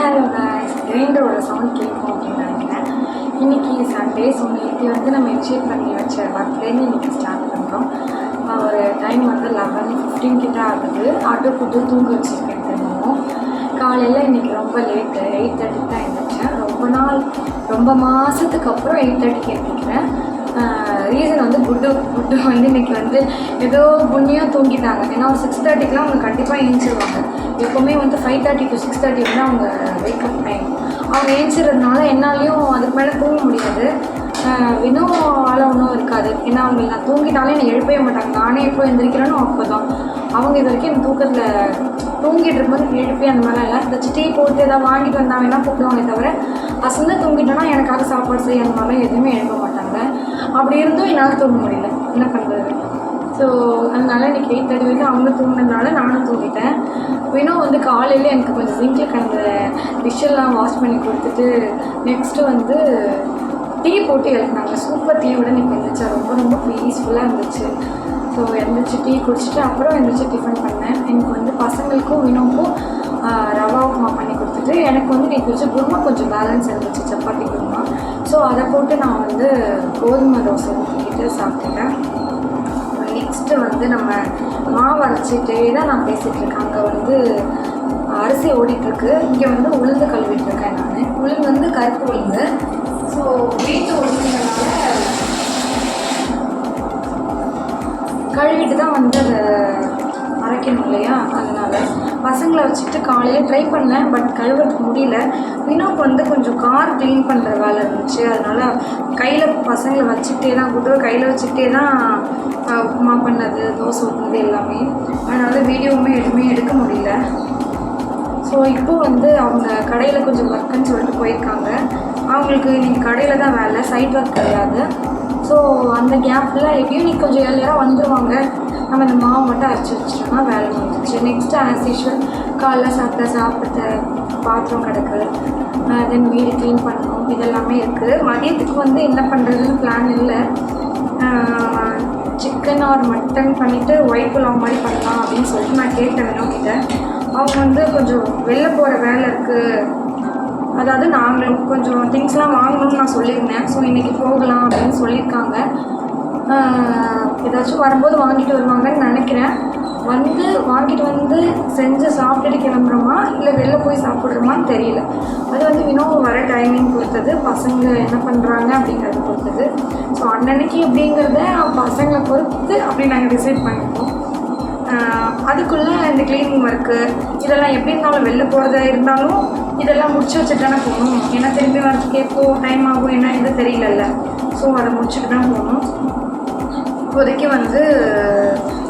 Hello guys கிரைண்டரோட sound கேட்கும் அப்படின்னு நினைக்கிறேன். இன்னைக்கு சண்டே ஸோ நேற்று வந்து நம்ம இனிஷியேட் பண்ணி வச்ச ஒர்க்லேருந்து இன்னைக்கு ஸ்டார்ட் பண்ணுறோம் ஒரு டைம் வந்து லெவன் ஃபிஃப்டீன் கிட்ட ஆகுது. ஆட்டோ கூட்டு தூங்க வச்சுருக்கேன் திரும்பவும் காலையில் இன்னைக்கு ரொம்ப லேட்டு எயிட் தேர்ட்டிக்கு தான் எழுந்திரிச்சேன் ரொம்ப நாள் ரொம்ப மாதத்துக்கு அப்புறம் எயிட் தேர்ட்டிக்கு எழுந்திரிக்கிறேன் ரீசன் வந்து குட்டு குட்டு வந்து இன்னைக்கு வந்து ஏதோ புண்ணியாக தூங்கிட்டாங்க. ஏன்னா ஒரு சிக்ஸ் தேர்ட்டிக்கெலாம் அவங்க கண்டிப்பாக ஏஞ்சிருவாங்க எப்போவுமே வந்து five thirty to six thirty வந்து அவங்க வேக்கப் டைம் அவங்க ஏஞ்சிடுறதுனால என்னாலையும் அதுக்கு மேலே தூங்க முடியாது. இன்னும் ஆள ஒன்றும் இருக்காது. ஏன்னா அவங்க நான் தூங்கிட்டாலே என்னை எழுப்பவே மாட்டாங்க. நானே எப்போ எந்திரிக்கிறேனோ அப்போ தான் அவங்க இது வரைக்கும் என் தூக்கத்தில் தூங்கிட்டு இருக்கும்போது எழுப்பி அந்த மாதிரிலாம் இல்லை. இந்த டீ போட்டு ஏதாவது வாங்கிட்டு வந்தாங்கன்னா கூப்பிடுவாங்க தவிர அசந்து தூங்கிட்டோன்னா எனக்காக சாப்பாடு செய்ய அந்த மாதிரிலாம் எதுவுமே எழுப்ப மாட்டாங்க. அப்படி இருந்தும் என்னால் தூங்க முடியல. என்ன பண்ணுறது ஸோ அதனால இன்னைக்கு எயிட் தேர்ட்டி வரைக்கும் அவங்க தூங்கினதுனால நானும் தூங்கிட்டேன். வினோ வந்து காலையில் எனக்கு கொஞ்சம் சிங்கில் கிடந்த டிஷ்ஷெல்லாம் வாஷ் பண்ணி கொடுத்துட்டு நெக்ஸ்ட்டு வந்து டீ போட்டு எழுப்பினாங்க சூப்பர் டீயோட எனக்கு இருந்துச்சு ரொம்ப ரொம்ப பீஸ்ஃபுல்லாக இருந்துச்சு. ஸோ எழுந்திரிச்சு டீ குடிச்சிட்டு அப்புறம் எழுந்திரிச்சு டிஃபன் பண்ணேன். எனக்கு வந்து பசங்களுக்கும் வினோக்கும் ரவா உப்புமா பண்ணி கொடுத்துட்டு எனக்கு வந்து நேற்று வச்சு குருமா கொஞ்சம் பேலன்ஸ் இருந்துச்சு சப்பாத்தி குருமா. ஸோ அதை போட்டு நான் வந்து கோதுமை தோசை ஊற்றிக்கிட்டு சாப்பிட்டேன். வந்து நம்ம மாவு அரைச்சிட்டே தான் நான் பேசிகிட்டு இருக்கேன். அங்கே வந்து அரிசி ஓடிட்டுருக்கு. இங்கே வந்து உளுந்து கழுவிட்டுருக்கேன் நான். உளுந்து வந்து கருப்பு உளுந்து. ஸோ வீட்டு உளுந்துனால கழுவிட்டு தான் வந்து அதை அரைக்கணும் இல்லையா? அதனால் பசங்களை வச்சுட்டு காலையில் ட்ரை பண்ணேன் பட் கழுவுறதுக்கு முடியல. வினோக்கு வந்து கொஞ்சம் கார் க்ளீன் பண்ணுற வேலை இருந்துச்சு. அதனால் கையில் பசங்களை வச்சுக்கிட்டே தான் குட்டுவை கையில் வச்சுக்கிட்டே தான் உப்புமா பண்ணது தோசை ஊற்றுனது எல்லாமே. அதனால் வீடியோவுமே எதுவுமே எடுக்க முடியல. ஸோ இப்போ வந்து அவங்க கடையில் கொஞ்சம் ஒர்க்குன்னு சொல்லிட்டு போயிருக்காங்க. அவங்களுக்கு இன்னைக்கு கடையில் தான் வேலை சைட் ஒர்க் கிடையாது. ஸோ அந்த கேப்பில் எப்பயும் இன்னைக்கு கொஞ்சம் ஏர்லியராக வந்துடுவாங்க நம்ம இந்த மாவு மட்டும் அரைச்சி வச்சிட்டோம்னா வேலை முடிஞ்சிச்சு. நெக்ஸ்ட் ஆஸ் யூஷுவல் காலைல சாப்பிட்ட சாப்பிட்ட பாத்திரம் கிடக்கு. தென் வீடு க்ளீன் பண்ணணும். இதெல்லாமே இருக்குது மதியத்துக்கு வந்து என்ன பண்ணுறதுன்னு பிளான் இல்லை. சிக்கன் ஆர் மட்டன் பண்ணிவிட்டு ஒயிட் புலாவ் மாதிரி பண்ணலாம் அப்படின்னு சொல்லிட்டு நான் கேட்டேன் வினோக்கிட்ட. அவங்க வந்து கொஞ்சம் வெளில போகிற வேலை இருக்குது அதாவது நாங்களும் கொஞ்சம் திங்ஸ்லாம் வாங்கணும்னு நான் சொல்லியிருந்தேன். ஸோ இன்றைக்கி போகலாம் அப்படின்னு சொல்லியிருக்காங்க. ஏதாச்சும் வரும்போது வாங்கிட்டு வருவாங்கன்னு நினைக்கிறேன். வந்து வாங்கிட்டு வந்து செஞ்சு சாப்பிட்டுட்டு கிளம்புறோமா? இல்லை வெளில போய் சாப்பிட்றோமான்னு தெரியல. அது வந்து வினோ வர டைமிங் பொறுத்தது. பசங்க என்ன பண்ணுறாங்க அப்படிங்கிறத பொறுத்தது. ஸோ அன்னன்னைக்கு அப்படிங்கிறத பசங்களை பொறுத்து அப்படி நாங்கள் டிசைட் பண்ணிப்போம். அதுக்குள்ளே இந்த க்ளீனிங் ஒர்க்கு இதெல்லாம் எப்படி இருந்தாலும் வெளில போகிறதா இருந்தாலும் இதெல்லாம் முடிச்சு வச்சுட்டு தானே போகணும். ஏன்னா திரும்பி வரதுக்கு எப்போ டைம் ஆகும் என்ன இது தெரியலல்ல. ஸோ அதை முடிச்சுட்டு தான் போகணும். இப்போதைக்கு வந்து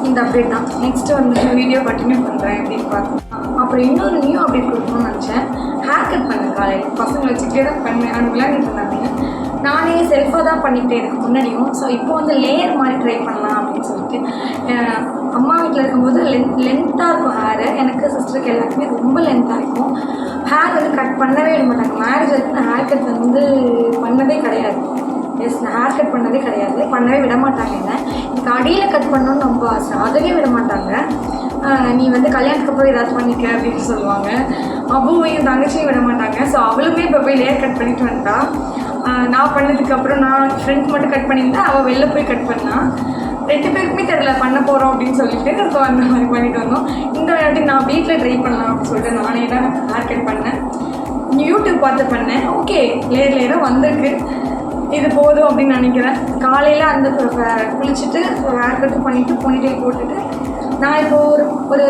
இந்த அப்டேட் தான். நெக்ஸ்ட்டு வந்து வீடியோ கண்டினியூ பண்ணுறேன் அப்படின்னு பார்த்தோம் அப்புறம் இன்னொரு நியூ அப்டேட் கொடுக்கணும்னு நினச்சேன். ஹேர் கட் பண்ணேன் காலையில் பசங்களை வச்சுக்கிட்டே தான் பண்ணேன் அவங்க விளையாடிட்டு இருந்தாங்க நானே செல்ஃபாக தான் பண்ணிக்கிட்டேன் எனக்கு முன்னாடியும். ஸோ இப்போ வந்து லேயர் மாதிரி ட்ரை பண்ணலாம் அப்படின்னு சொல்லிட்டு அம்மா வீட்டில் இருக்கும்போது லென்த் லென்த்தாக இருக்கும் ஹேரு எனக்கு சிஸ்டருக்கு எல்லாருக்குமே ரொம்ப லென்த்தாக இருக்கும். ஹேர் வந்து கட் பண்ணவே விட மாட்டாங்க. மேரேஜ் வரைக்கும் நான் ஹேர் கட் வந்து பண்ணதே கிடையாது. எஸ் நான் ஹேர் கட் பண்ணதே கிடையாது. பண்ணவே விட மாட்டாங்க என்ன. எனக்கு அடியில் கட் பண்ணணும்னு ரொம்ப ஆசை. அதுவே விட மாட்டாங்க. நீ வந்து கல்யாணத்துக்கு அப்புறம் ஏதாச்சும் பண்ணிக்க அப்படின்னு சொல்லுவாங்க. அபுவையும் தங்கச்சியும் விட மாட்டாங்க. ஸோ அவளுமே இப்போ போய் லேயர் கட் பண்ணிட்டு வந்துட்டா நான் பண்ணதுக்கு அப்புறம் நான் ஃப்ரெண்ட் மட்டும் கட் பண்ணியிருந்தேன் அவள் வெளில போய் கட் பண்ணா. ரெண்டு பேருக்குமே தெரில பண்ண போகிறோம் அப்படின்னு சொல்லிட்டு ஸோ அந்த மாதிரி பண்ணிட்டு வந்தோம். இந்த வாட்டி நான் வீட்டில் ட்ரை பண்ணலாம் அப்படின்னு சொல்லிட்டு நானே தான் ஹேர் கட் பண்ணேன். யூடியூப் பார்த்து பண்ணேன். ஓகே லேயர் லேயராக வந்திருக்கு. இது போதும் அப்படின்னு நினைக்கிறேன். காலையில் அந்த குளிச்சுட்டு ஹேர் கட் பண்ணிவிட்டு பொனிட்டெயில் போட்டுட்டு நான் இப்போ ஒரு ஒரு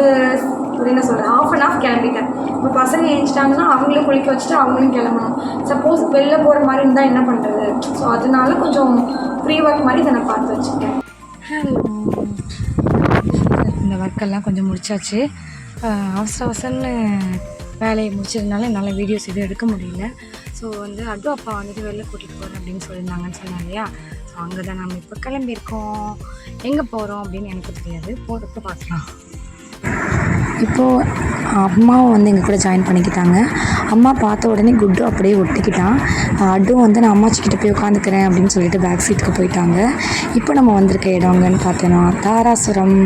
ஒரு என்ன சொல்கிறேன் ஆஃப் அண்ட் ஆஃப் கிளம்பிட்டேன். இப்போ பசங்க ஏஞ்சிட்டாங்கன்னா அவங்களும் குளிக்க வச்சுட்டு அவங்களும் கிளம்பணும். சப்போஸ் வெளில போகிற மாதிரி இருந்தால் என்ன பண்ணுறது ஸோ அதனால கொஞ்சம் ஃப்ரீ ஒர்க் மாதிரி இதை நான் பார்த்து வச்சுருக்கேன் ஹலோ இந்த ஒர்க்கெல்லாம் கொஞ்சம் முடிச்சாச்சு. அவசர அவசரம்னு வேலையை முடிச்சதுனால என்னால் வீடியோஸ் எதுவும் எடுக்க முடியல. ஸோ வந்து அட்டு அப்பா வந்துட்டு வெளில கூட்டிகிட்டு போகிறேன் அப்படின்னு சொல்லியிருந்தாங்கன்னு சொன்னாங்க இல்லையா? ஸோ அங்கே தான் நம்ம இப்போ கிளம்பியிருக்கோம். எங்கே போகிறோம் அப்படின்னு எனக்கு தெரியாது. போகிறப்ப பார்க்கலாம். இப்போது அம்மாவும் வந்து எங்கள் கூட ஜாயின் பண்ணிக்கிட்டாங்க. அம்மா பார்த்த உடனே குட்டு அப்படியே ஒட்டிக்கிட்டான். அட்டும் வந்து நான் அம்மாச்சிக்கிட்ட போய் உட்காந்துக்கிறேன் அப்படின்னு சொல்லிட்டு பேக் சீட்டுக்கு போயிட்டாங்க. இப்போ நம்ம வந்திருக்க இடங்கன்னு பார்த்தோன்னா தாராசுரம்.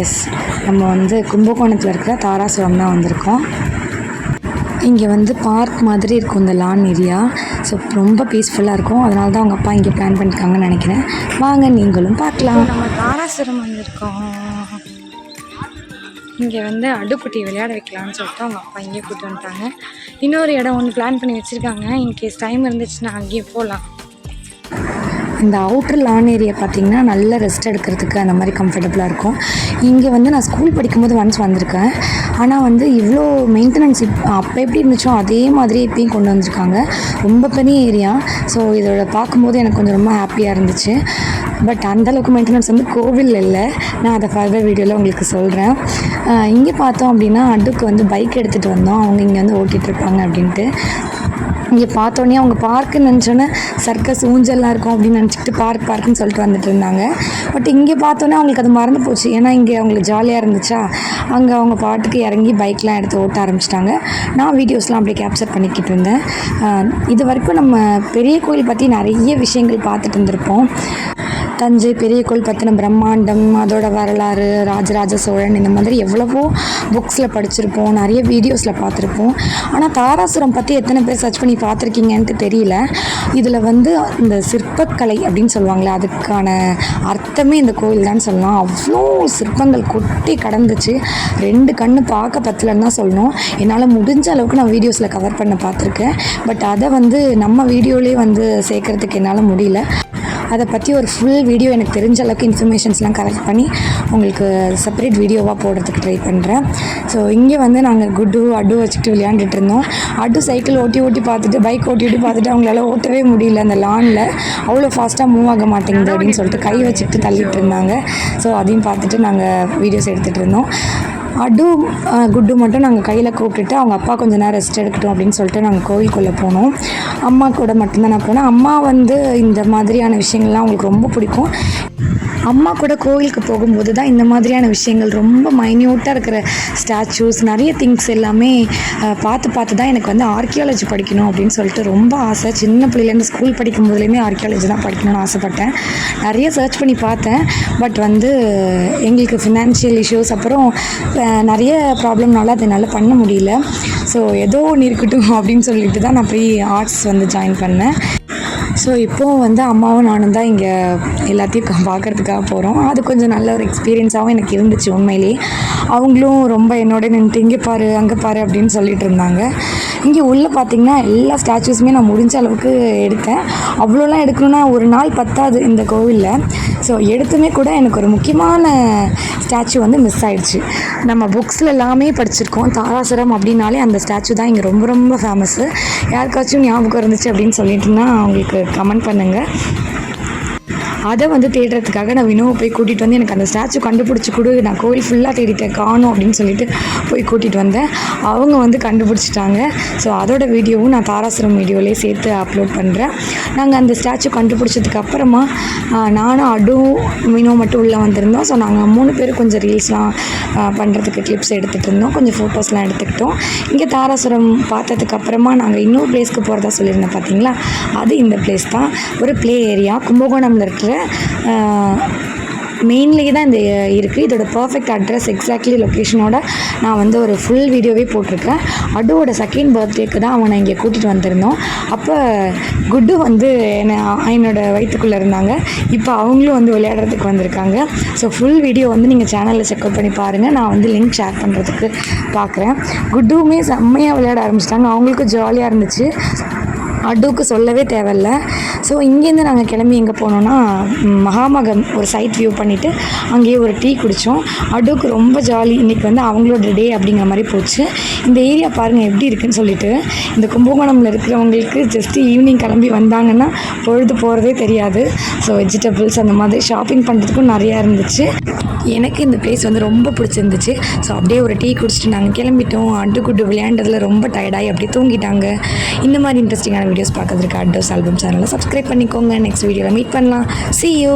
எஸ் நம்ம வந்து கும்பகோணத்தில் இருக்கிற தாராசுரம் தான் வந்திருக்கோம். இங்கே வந்து பார்க் மாதிரி இருக்கும் இந்த லான் ஏரியா ஸோ ரொம்ப பீஸ்ஃபுல்லாக இருக்கும். அதனால தான் அவங்க அப்பா இங்கே பிளான் பண்ணியிருக்காங்கன்னு நினைக்கிறேன். வாங்க நீங்களும் பார்க்கலாம். நம்ம தாராசுரம் வந்திருக்கோம். இங்கே வந்து அடுக்குட்டி விளையாட வைக்கலான்னு சொல்லிட்டு அவங்க அப்பா இங்கே கூப்பிட்டு வந்துட்டாங்க. இன்னொரு இடம் ஒன்று பிளான் பண்ணி வச்சுருக்காங்க. இன்கேஸ் டைம் இருந்துச்சுன்னா அங்கேயே போகலாம் இந்த அவுட்டர் லான் ஏரியா பார்த்தீங்கன்னா நல்ல ரெஸ்ட் எடுக்கிறதுக்கு அந்த மாதிரி கம்ஃபர்டபுளாக இருக்கும். இங்கே வந்து நான் ஸ்கூல் படிக்கும்போது ஒன்ஸ் வந்திருக்கேன். ஆனால் வந்து இவ்வளோ மெயின்டெனன்ஸ் இப் அப்போ எப்படி இருந்துச்சோ அதே மாதிரி இப்பயும் கொண்டு வந்திருக்காங்க. ரொம்ப பெரிய ஏரியா ஸோ இதோட பார்க்கும்போது எனக்கு கொஞ்சம் ரொம்ப ஹாப்பியாக இருந்துச்சு. பட் அந்தளவுக்கு மெயின்டெனன்ஸ் வந்து கோவில் இல்லை. நான் அதை ஃபர்தர் வீடியோவில் உங்களுக்கு சொல்கிறேன் இங்கே பார்த்தோம் அப்படின்னா அடுக்கு வந்து பைக் எடுத்துகிட்டு வந்தோம். அவங்க இங்கே வந்து ஓட்டிகிட்டு இருப்பாங்க அப்படின்ட்டு. இங்கே பார்த்தோன்னே அவங்க பார்க்குன்னு நினச்சோன்னே சர்க்கஸ் ஊஞ்சல்லாம் இருக்கும் அப்படின்னு நினச்சிட்டு பார்க் பார்க்குன்னு சொல்லிட்டு வந்துட்டு இருந்தாங்க. பட் இங்கே பார்த்தோன்னே அவங்களுக்கு அது மறந்து போச்சு. ஏன்னா இங்கே அவங்களுக்கு ஜாலியாக இருந்துச்சா? அங்கே அவங்க பாட்டுக்கு இறங்கி பைக்லாம் எடுத்து ஓட்ட ஆரம்பிச்சிட்டாங்க. நான் வீடியோஸ்லாம் அப்படியே கேப்சர் பண்ணிக்கிட்டு இருந்தேன். இது வரைக்கும் நம்ம பெரிய கோயில் பற்றி நிறைய விஷயங்கள் பார்த்துட்டு இருந்திருப்போம். தஞ்சை பெரிய கோயில் பற்றின பிரம்மாண்டம் அதோட வரலாறு ராஜராஜ சோழன் இந்த மாதிரி எவ்வளவோ புக்ஸில் படிச்சிருப்போம் நிறைய வீடியோஸில் பார்த்துருப்போம். ஆனால் தாராசுரம் பற்றி எத்தனை பேர் சர்ச் பண்ணி பார்த்துருக்கீங்கன்ட்டு தெரியல. இதில் வந்து இந்த சிற்பக்கலை அப்படின்னு சொல்லுவாங்களே அதுக்கான அர்த்தமே இந்த கோயில் தான் சொல்லலாம். அவ்வளோ சிற்பங்கள் கொட்டி கடந்துச்சு. ரெண்டு கண்ணு பார்க்க பத்தலன்னு தான் சொல்லணும். என்னால் முடிஞ்ச அளவுக்கு நான் வீடியோஸில் கவர் பண்ண பார்த்துருக்கேன். பட் அதை வந்து நம்ம வீடியோலேயே வந்து சேர்க்கறதுக்கு என்னால் முடியல. அதை பற்றி ஒரு ஃபுல் வீடியோ எனக்கு தெரிஞ்ச அளவுக்கு இன்ஃபர்மேஷன்ஸ்லாம் கலெக்ட் பண்ணி உங்களுக்கு செப்பரேட் வீடியோவாக போடுறதுக்கு ட்ரை பண்ணுறேன் ஸோ இங்கே வந்து நாங்கள் குட்டு அடு வச்சுட்டு விளையாண்டுட்டு இருந்தோம். அடு சைக்கிள் ஓட்டி ஓட்டி பார்த்துட்டு பைக் ஓட்டி ஓட்டி பார்த்துட்டு அவங்களால ஓட்டவே முடியல அந்த லானில் அவ்வளோ ஃபாஸ்ட்டாக மூவ் ஆக மாட்டேங்குது அப்படின்னு சொல்லிட்டு கை வச்சுக்கிட்டு தள்ளிட்டு இருந்தாங்க. ஸோ அதையும் பார்த்துட்டு நாங்கள் வீடியோஸ் எடுத்துகிட்டு இருந்தோம். அடு குட்டு மட்டும் நாங்கள் கையில் கூப்பிட்டுட்டு அவங்க அப்பா கொஞ்சம் நேரம் ரெஸ்ட் எடுக்கட்டும் அப்படின்னு சொல்லிட்டு நாங்கள் கோயிலுக்குள்ளே போனோம். அம்மா கூட மட்டும்தான் நான் போனேன். அம்மா வந்து இந்த மாதிரியான விஷயங்கள்லாம் அவங்களுக்கு ரொம்ப பிடிக்கும். அம்மா கூட கோயிலுக்கு போகும்போது தான் இந்த மாதிரியான விஷயங்கள் ரொம்ப மைன்யூட்டாக இருக்கிற ஸ்டாச்சூஸ் நிறைய திங்ஸ் எல்லாமே பார்த்து பார்த்து தான் எனக்கு வந்து ஆர்கியாலஜி படிக்கணும் அப்படின்னு சொல்லிட்டு ரொம்ப ஆசை. சின்ன பிள்ளைலேருந்து ஸ்கூல் படிக்கும் போதுலேயுமே ஆர்கியாலஜி தான் படிக்கணும்னு ஆசைப்பட்டேன். நிறைய சர்ச் பண்ணி பார்த்தேன். பட் வந்து எங்களுக்கு ஃபினான்ஷியல் இஷ்யூஸ் அப்புறம் நிறைய ப்ராப்ளம்னால அது என்னால் பண்ண முடியல. ஸோ ஏதோ ஒன்று இருக்கட்டும் அப்படின்னு சொல்லிட்டு தான் நான் போய் ஆர்ட்ஸ் வந்து ஜாயின் பண்ணேன். ஸோ இப்போது வந்து அம்மாவும் நானும் தான் இங்கே எல்லாத்தையும் கா- பார்க்கறதுக்காக போகிறோம் அது கொஞ்சம் நல்ல ஒரு எக்ஸ்பீரியன்ஸாகவும் எனக்கு இருந்துச்சு உண்மையிலேயே. அவங்களும் ரொம்ப என்னோட நின்றுட்டு இங்கே பாரு அங்கே பாரு அப்படின்னு சொல்லிட்டு இருந்தாங்க. இங்கே உள்ளே பார்த்தீங்கன்னா எல்லா ஸ்டாச்சூஸுமே நான் முடிஞ்ச அளவுக்கு எடுத்தேன். அவ்வளோலாம் எடுக்கணும்னா ஒரு நாள் பத்தாது இந்த கோவிலில். ஸோ எடுத்துமே கூட எனக்கு ஒரு முக்கியமான ஸ்டாச்சு வந்து மிஸ் ஆயிடுச்சு. நம்ம புக்ஸில் எல்லாமே படிச்சிருக்கோம். தாராசுரம் அப்படின்னாலே அந்த ஸ்டாச்சு தான் இங்கே ரொம்ப ரொம்ப ஃபேமஸ்ஸு யாருக்காச்சும் ஞாபகம் இருந்துச்சு அப்படின்னு சொல்லிட்டுனா அவங்களுக்கு கமெண்ட் பண்ணுங்கள் அதை வந்து தேடுறதுக்காக நான் வினோவை போய் கூட்டிகிட்டு வந்து எனக்கு அந்த ஸ்டாச்சு கண்டுபிடிச்சி கொடு நான் கோவில் ஃபுல்லாக தேடிட்டேன் காணும் அப்படின்னு சொல்லிட்டு போய் கூட்டிகிட்டு வந்தேன். அவங்க வந்து கண்டுபிடிச்சிட்டாங்க. ஸோ அதோட வீடியோவும் நான் தாராசுரம் வீடியோலேயே சேர்த்து அப்லோட் பண்ணுறேன் நாங்கள் அந்த ஸ்டாச்சு கண்டுபிடிச்சதுக்கு அப்புறமா நானும் அடும் வினோ மட்டும் உள்ளே வந்திருந்தோம். ஸோ நாங்கள் மூணு பேரும் கொஞ்சம் ரீல்ஸ்லாம் பண்ணுறதுக்கு கிளிப்ஸ் எடுத்துகிட்டு இருந்தோம். கொஞ்சம் ஃபோட்டோஸ்லாம் எடுத்துக்கிட்டோம். இங்கே தாராசுரம் பார்த்ததுக்கு அப்புறமா நாங்கள் இன்னொரு பிளேஸ்க்கு போகிறதா சொல்லியிருந்தேன் பார்த்தீங்களா அது இந்த பிளேஸ் தான். ஒரு ப்ளே ஏரியா கும்பகோணம்ல இருக்கிற மெயின்லேயே தான் இந்த இருக்குது இதோட பர்ஃபெக்ட் அட்ரஸ் எக்ஸாக்ட்லி லொக்கேஷனோட நான் வந்து ஒரு ஃபுல் வீடியோவே போட்டிருக்கேன். அடுவோட செகண்ட் பர்த்டேக்கு தான் அவனை இங்கே கூட்டிகிட்டு வந்திருந்தோம். அப்போ குட்டு வந்து என்னை என்னோட வயிற்றுக்குள்ளே இருந்தாங்க. இப்போ அவங்களும் வந்து விளையாடுறதுக்கு வந்திருக்காங்க. ஸோ ஃபுல் வீடியோ வந்து நீங்கள் சேனலில் செக்அப் பண்ணி பாருங்கள் நான் வந்து லிங்க் ஷேர் பண்ணுறதுக்கு பார்க்குறேன் குட்டுவுமே செம்மையாக விளையாட ஆரம்பிச்சிட்டாங்க. அவங்களுக்கும் ஜாலியாக இருந்துச்சு. அடுவுக்கு சொல்லவே தேவையில்ல. ஸோ இங்கேருந்து நாங்கள் கிளம்பி எங்கே போனோம்னா மகாமகம் ஒரு சைட் வியூ பண்ணிவிட்டு அங்கேயே ஒரு டீ குடித்தோம் அடுக்கு ரொம்ப ஜாலி இன்றைக்கி வந்து அவங்களோட டே அப்படிங்கிற மாதிரி போச்சு. இந்த ஏரியா பாருங்கள் எப்படி இருக்குன்னு சொல்லிட்டு இந்த கும்பகோணமில் இருக்கிறவங்களுக்கு ஜஸ்ட்டு ஈவினிங் கிளம்பி வந்தாங்கன்னா பொழுது போகிறதே தெரியாது. ஸோ வெஜிடபிள்ஸ் அந்த மாதிரி ஷாப்பிங் பண்ணுறதுக்கும் நிறையா இருந்துச்சு. எனக்கு இந்த பிளேஸ் வந்து ரொம்ப பிடிச்சிருந்துச்சு. ஸோ அப்படியே ஒரு டீ குடிச்சிட்டு நாங்கள் கிளம்பிட்டோம். அட்டுக்குட்டு விளையாண்டதில் ரொம்ப டயர்டாகி அப்படியே தூங்கிட்டாங்க. இந்த மாதிரி இன்ட்ரெஸ்டிங்கான வீடியோஸ் பார்க்கறதுக்கு அட்டோஸ் ஆல்பம் சேனலில் சப்ஸ்கிரைப் பண்ணிக்கோங்க. நெக்ஸ்ட் வீடியோவில் மீட் பண்ணலாம். See you